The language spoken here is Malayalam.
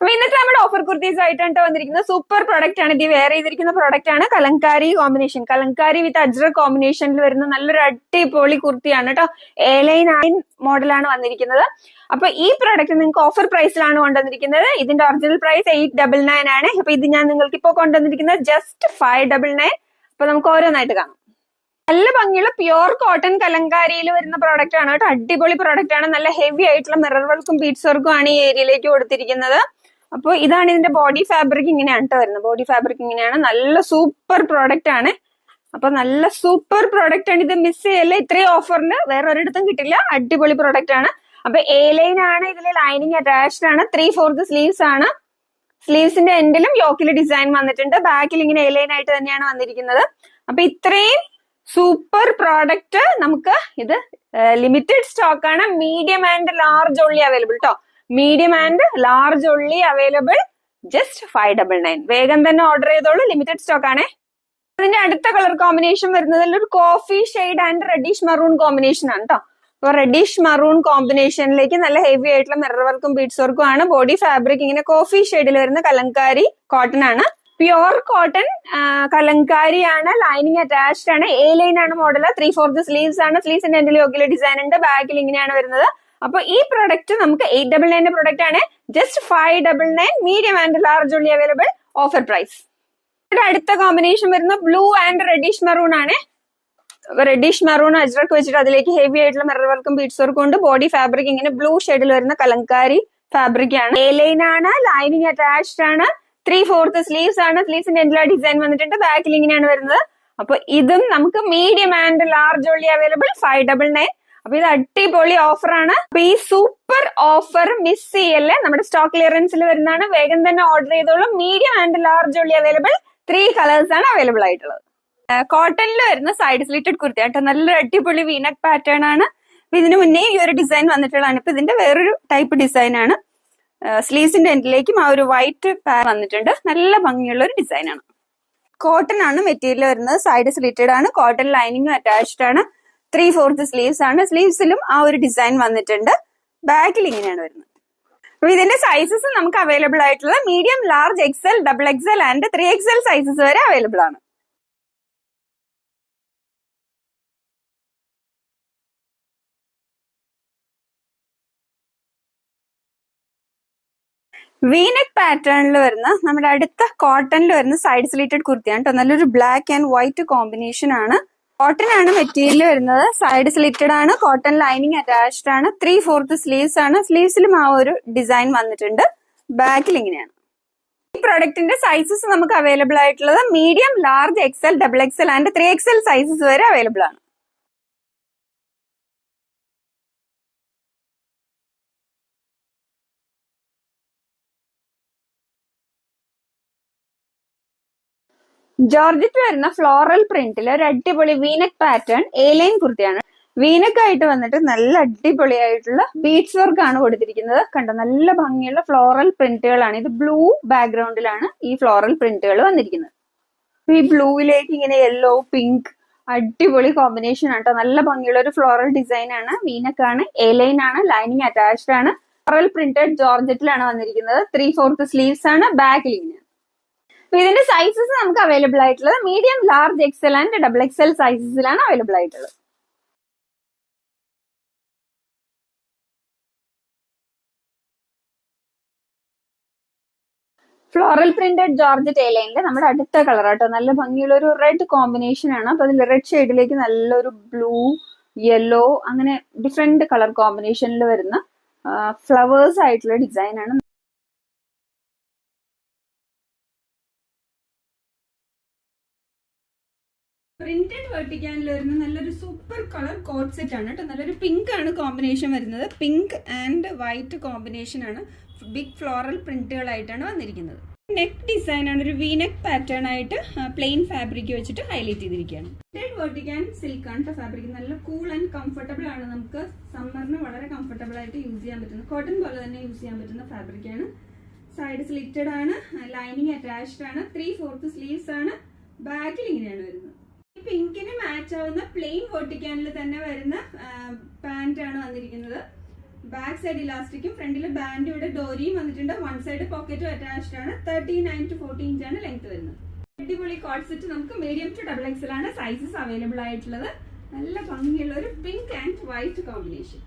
അപ്പൊ ഇന്നത്തെ നമ്മുടെ ഓഫർ കുർത്തീസ് ആയിട്ടാണ് ട്ടോ വന്നിരിക്കുന്നത്. സൂപ്പർ പ്രോഡക്റ്റ് ആണ്. ഇത് വെയർ ചെയ്തിരിക്കുന്ന പ്രോഡക്റ്റ് ആണ്. കലങ്കാരി കോമ്പിനേഷൻ കലങ്കാരി വിത്ത് അജ്ര കോമ്പിനേഷനിൽ വരുന്ന നല്ലൊരു അടിപൊളി കുർത്തിയാണ് കേട്ടോ എ ലൈൻ മോഡലാണ് വന്നിരിക്കുന്നത്. അപ്പൊ ഈ പ്രോഡക്റ്റ് നിങ്ങൾക്ക് ഓഫർ പ്രൈസിലാണ് കൊണ്ടുവന്നിരിക്കുന്നത്. ഇതിന്റെ original price eight double nine ആണ്. അപ്പൊ ഇത് ഞാൻ നിങ്ങൾക്ക് ഇപ്പോൾ കൊണ്ടുവന്നിരിക്കുന്നത് ജസ്റ്റ് ഫൈവ് ഡബിൾ നയൻ അപ്പൊ നമുക്ക് ഓരോന്നായിട്ട് കാണാം. നല്ല ഭംഗിയുള്ള പ്യുർ കോട്ടൺ കലങ്കാരിയിൽ വരുന്ന പ്രോഡക്റ്റ് ആണ് കേട്ടോ അടിപൊളി പ്രോഡക്റ്റ് ആണ്. നല്ല ഹെവി ആയിട്ടുള്ള മിറർ വർക്കും ബീഡ്സ് വർക്കും ആണ് ഈ ഏരിയയിലേക്ക് കൊടുത്തിരിക്കുന്നത്. അപ്പോൾ ഇതാണ് ഇതിന്റെ ബോഡി ഫാബ്രിക് ഇങ്ങനെയാണ് കേട്ടോ വരുന്നത്. ബോഡി ഫാബ്രിക് ഇങ്ങനെയാണ്. നല്ല സൂപ്പർ പ്രോഡക്റ്റ് ആണ്. അപ്പൊ നല്ല സൂപ്പർ പ്രോഡക്റ്റ് ആണ്. ഇത് മിസ് ചെയ്യല്ല? ഇത്രയും ഓഫറിൽ വേറെ ഒരിടത്തും കിട്ടില്ല. അടിപൊളി പ്രോഡക്റ്റ് ആണ്. അപ്പൊ എ ലൈൻ ആണ് ഇതിൽ ലൈനിങ് അറ്റാച്ച്ഡ് ആണ്. ത്രീ ഫോർത്ത് സ്ലീവ്സ് ആണ്. സ്ലീവ്സിന്റെ എൻഡിലും യോക്കിൽ ഡിസൈൻ വന്നിട്ടുണ്ട്. ബാക്കിൽ ഇങ്ങനെ എ ലൈൻ ആയിട്ട് തന്നെയാണ് വന്നിരിക്കുന്നത്. അപ്പൊ ഇത്രയും സൂപ്പർ പ്രോഡക്റ്റ് നമുക്ക് ഇത് ലിമിറ്റഡ് സ്റ്റോക്ക് ആണ്. Medium and large only available കേട്ടോ medium and large only available just five double nine വേഗം തന്നെ ഓർഡർ ചെയ്തോളൂ. ലിമിറ്റഡ് സ്റ്റോക്ക് ആണേ. അതിന്റെ അടുത്ത കളർ കോമ്പിനേഷൻ വരുന്നതിൽ ഒരു coffee shade and reddish maroon combination ആണ് കേട്ടോ അപ്പൊ റെഡിഷ് മറൂൺ കോമ്പിനേഷനിലേക്ക് നല്ല ഹെവി ആയിട്ടുള്ള മിറർ വർക്കും ബീഡ്സ് വർക്കും ആണ്. ബോഡി ഫാബ്രിക് ഇങ്ങനെ കോഫി ഷെയ്ഡിൽ വരുന്ന കലങ്കാരി കോട്ടൺ ആണ്. പ്യുവർ കോട്ടൺ കലങ്കാരിയാണ് ലൈനിങ് അറ്റാച്ച്ഡ് ആണ്. എ ലൈൻ ആണ് മോഡൽ ത്രീ ഫോർത്ത് സ്ലീവ്സ് ആണ്. സ്ലീവ്സിന്റെ എൻഡിൽ യോക്കിലെ ഡിസൈൻ ഉണ്ട്. ബാക്കിൽ ഇങ്ങനെയാണ് വരുന്നത്. അപ്പൊ ഈ പ്രൊഡക്റ്റ് നമുക്ക് എയ്റ്റ് ഡബിൾ നയന്റെ പ്രൊഡക്റ്റ് ആണ്. Just five double nine medium and large ഉള്ളി അവൈലബിൾ ഓഫർ പ്രൈസ് ഇവിടെ അടുത്ത കോമ്പിനേഷൻ വരുന്ന ബ്ലൂ ആൻഡ് റെഡിഷ് മെറൂൺ ആണ്. റെഡിഷ് മെറൂൺ അജ്രക്ക് വെച്ചിട്ട് അതിലേക്ക് ഹെവി ആയിട്ടുള്ള മിറർ വർക്കും ബീഡ്സ് വർക്കും ഉണ്ട്. ബോഡി ഫാബ്രിക് ഇങ്ങനെ ബ്ലൂ ഷെയ്ഡിൽ വരുന്ന കലങ്കാരി ഫാബ്രിക് ആണ്. എ ലൈൻ ആണ് ലൈനിങ് അറ്റാച്ച്ഡ് ആണ്. ത്രീ ഫോർത്ത് സ്ലീവ്സ് ആണ്. സ്ലീവ്സിന്റെ എല്ലാ ഡിസൈൻ വന്നിട്ടുണ്ട്. ബാക്കിൽ ഇങ്ങനെയാണ് വരുന്നത്. അപ്പൊ ഇതും നമുക്ക് മീഡിയം ആൻഡ് ലാർജ് ഉള്ളി അവൈലബിൾ ഫൈവ് ഡബിൾ നയൻ അപ്പൊ ഇത് അടിപൊളി ഓഫർ ആണ്. അപ്പൊ ഈ സൂപ്പർ ഓഫർ മിസ് ചെയ്യല്ലേ? നമ്മുടെ സ്റ്റോക്ക് ക്ലിയറൻസിൽ വരുന്നതാണ്. വേഗം തന്നെ ഓർഡർ ചെയ്തോളൂ. മീഡിയം ആൻഡ് ലാർജ് ഉള്ളി അവൈലബിൾ ത്രീ കളേഴ്സ് ആണ് അവൈലബിൾ ആയിട്ടുള്ളത്. കോട്ടണിൽ വരുന്ന സൈഡ് സ്ലിറ്റഡ് കുർത്തി. കേട്ടോ നല്ലൊരു അടിപൊളി വീനക് പാറ്റേൺ ആണ്. അപ്പൊ ഇതിന് മുന്നേ ഈ ഒരു ഡിസൈൻ വന്നിട്ടുള്ളതാണ്. ഇപ്പൊ ഇതിന്റെ വേറൊരു ടൈപ്പ് ഡിസൈൻ ആണ്. സ്ലീവ്സിന്റെ എൻഡിലേക്കും ആ ഒരു വൈറ്റ് പാർ വന്നിട്ടുണ്ട്. നല്ല ഭംഗിയുള്ള ഒരു ഡിസൈൻ ആണ്. കോട്ടൺ ആണ് മെറ്റീരിയൽ വരുന്നത്. സൈഡ് സ്ലിറ്റഡ് ആണ്. കോട്ടൺ ലൈനിങ്ങും അറ്റാച്ച്ഡ് ആണ്. ത്രീ ഫോർത്ത് സ്ലീവ്സ് ആണ്. സ്ലീവ്സിലും ആ ഒരു ഡിസൈൻ വന്നിട്ടുണ്ട്. ബാക്കിൽ ഇങ്ങനെയാണ് വരുന്നത്. അപ്പൊ ഇതിന്റെ സൈസസ് നമുക്ക് അവൈലബിൾ ആയിട്ടുള്ള medium large XL double XL and three XL sizes വരെ അവൈലബിൾ ആണ്. വീനെക് പാറ്റേണിൽ വരുന്ന നമ്മുടെ അടുത്ത കോട്ടണിൽ വരുന്ന സൈഡ് സ്ലീറ്റഡ് കുർത്തിയാണ് കേട്ടോ. നല്ലൊരു ബ്ലാക്ക് ആൻഡ് വൈറ്റ് കോമ്പിനേഷൻ ആണ്. കോട്ടൺ ആണ് മെറ്റീരിയൽ വരുന്നത്. സൈഡ് സ്ലിറ്റഡ് ആണ്. കോട്ടൺ ലൈനിങ് അറ്റാച്ച്ഡ് ആണ്. ത്രീ ഫോർത്ത് സ്ലീവ്സ് ആണ്. സ്ലീവ്സിലും ആ ഒരു ഡിസൈൻ വന്നിട്ടുണ്ട്. ബാക്കിൽ ഇങ്ങനെയാണ്. ഈ പ്രൊഡക്റ്റിന്റെ സൈസസ് നമുക്ക് അവൈലബിൾ ആയിട്ടുള്ളത് medium large XL double XL and three XL sizes വരെ അവൈലബിൾ ആണ്. ജോർജറ്റ് വരുന്ന ഫ്ലോറൽ പ്രിന്റിൽ ഒരു അടിപൊളി വീനക് പാറ്റേൺ ഏലൈൻ ലൈൻ കുർത്തിയാണ്. വീനക് ആയിട്ട് വന്നിട്ട് നല്ല അടിപൊളിയായിട്ടുള്ള ബീഡ്സ് വർക്ക് ആണ് കൊടുത്തിരിക്കുന്നത്. കണ്ടോ നല്ല ഭംഗിയുള്ള ഫ്ലോറൽ പ്രിന്റുകളാണ് ഇത് ബ്ലൂ ബാക്ക്ഗ്രൗണ്ടിലാണ് ഈ ഫ്ലോറൽ പ്രിന്റുകൾ വന്നിരിക്കുന്നത്. ഈ ബ്ലൂവിലേക്ക് ഇങ്ങനെ യെല്ലോ പിങ്ക് അടിപൊളി കോമ്പിനേഷൻ ആണ് ആട്ടോ നല്ല ഭംഗിയുള്ള ഒരു ഫ്ലോറൽ ഡിസൈൻ ആണ്. വീനക്കാണ് എ ലൈൻ ആണ് ലൈനിങ് അറ്റാച്ച്ഡ് ആണ്. ഫ്ലോറൽ പ്രിന്റഡ് ജോർജറ്റിലാണ് വന്നിരിക്കുന്നത്. ത്രീ ഫോർത്ത് സ്ലീവ്സ് ആണ് ബാക്ക് അപ്പൊ ഇതിന്റെ സൈസസ് നമുക്ക് അവൈലബിൾ ആയിട്ടുള്ളത് medium large XL and double XL സൈസസിലാണ് available ആയിട്ടുള്ളത്. ഫ്ലോറൽ പ്രിന്റഡ് ജോർജ് എലൈനിന്റെ നമ്മുടെ അടുത്ത കളർ ആട്ടോ. നല്ല ഭംഗിയുള്ള ഒരു റെഡ് കോമ്പിനേഷൻ ആണ്. അപ്പൊ അതിൽ റെഡ് ഷെയ്ഡിലേക്ക് നല്ലൊരു ബ്ലൂ യെല്ലോ അങ്ങനെ ഡിഫറെന്റ് കളർ കോമ്പിനേഷനിൽ വരുന്ന ഫ്ലവേഴ്സ് ആയിട്ടുള്ള ഡിസൈൻ ആണ് പ്രിന്റഡ് വെർട്ടിക്കാനിൽ വരുന്ന നല്ലൊരു സൂപ്പർ കളർ കോട്ട് സെറ്റ് ആണ് കേട്ടോ നല്ലൊരു പിങ്ക് ആണ് കോമ്പിനേഷൻ വരുന്നത്. പിങ്ക് ആൻഡ് വൈറ്റ് കോമ്പിനേഷൻ ആണ് ബിഗ് ഫ്ലോറൽ പ്രിന്റുകളായിട്ടാണ് വന്നിരിക്കുന്നത്. നെക്ക് ഡിസൈൻ ആണ് ഒരു വീനെക്ക് പാറ്റേൺ ആയിട്ട് പ്ലെയിൻ ഫാബ്രിക് വെച്ചിട്ട് ഹൈലൈറ്റ് ചെയ്തിരിക്കുകയാണ്. പ്രിന്റഡ് വെർട്ടിക്കാൻ സിൽക്ക് ആണ് ഫാബ്രിക് നല്ല കൂൾ ആൻഡ് കംഫർട്ടബിൾ ആണ് നമുക്ക് സമ്മറിന് വളരെ കംഫർട്ടബിൾ ആയിട്ട് യൂസ് ചെയ്യാൻ പറ്റുന്ന കോട്ടൺ പോലെ തന്നെ യൂസ് ചെയ്യാൻ പറ്റുന്ന ഫാബ്രിക് ആണ്. സൈഡ് സ്ലിറ്റഡ് ആണ് ലൈനിങ് അറ്റാച്ച്ഡ് ആണ്. ത്രീ ഫോർത്ത് സ്ലീവ്സ് ആണ്. ബാക്കിൽ ഇങ്ങനെയാണ് വരുന്നത്. പിങ്കിന് മാച്ച് ആവുന്ന പ്ലെയിൻ വെർട്ടിക്കാനിൽ തന്നെ വരുന്ന പാന്റ് ആണ് വന്നിരിക്കുന്നത്. ബാക്ക് സൈഡ് ഇലാസ്റ്റിക്കും ഫ്രണ്ടിൽ ബാൻഡ് ഇവിടെ ഡോരിയും വന്നിട്ടുണ്ട്. വൺ സൈഡ് പോക്കറ്റും അറ്റാച്ച്ഡ് ആണ്. Thirty nine to forty inch ആണ് ലെങ്ത് വരുന്നത്. അടിപൊളി കോഡ് സെറ്റ് നമുക്ക് മീഡിയം ടു ഡബിൾ എക്സൽ ആണ് സൈസസ് അവൈലബിൾ ആയിട്ടുള്ളത്. നല്ല ഭംഗിയുള്ള ഒരു പിങ്ക് ആൻഡ് വൈറ്റ് കോമ്പിനേഷൻ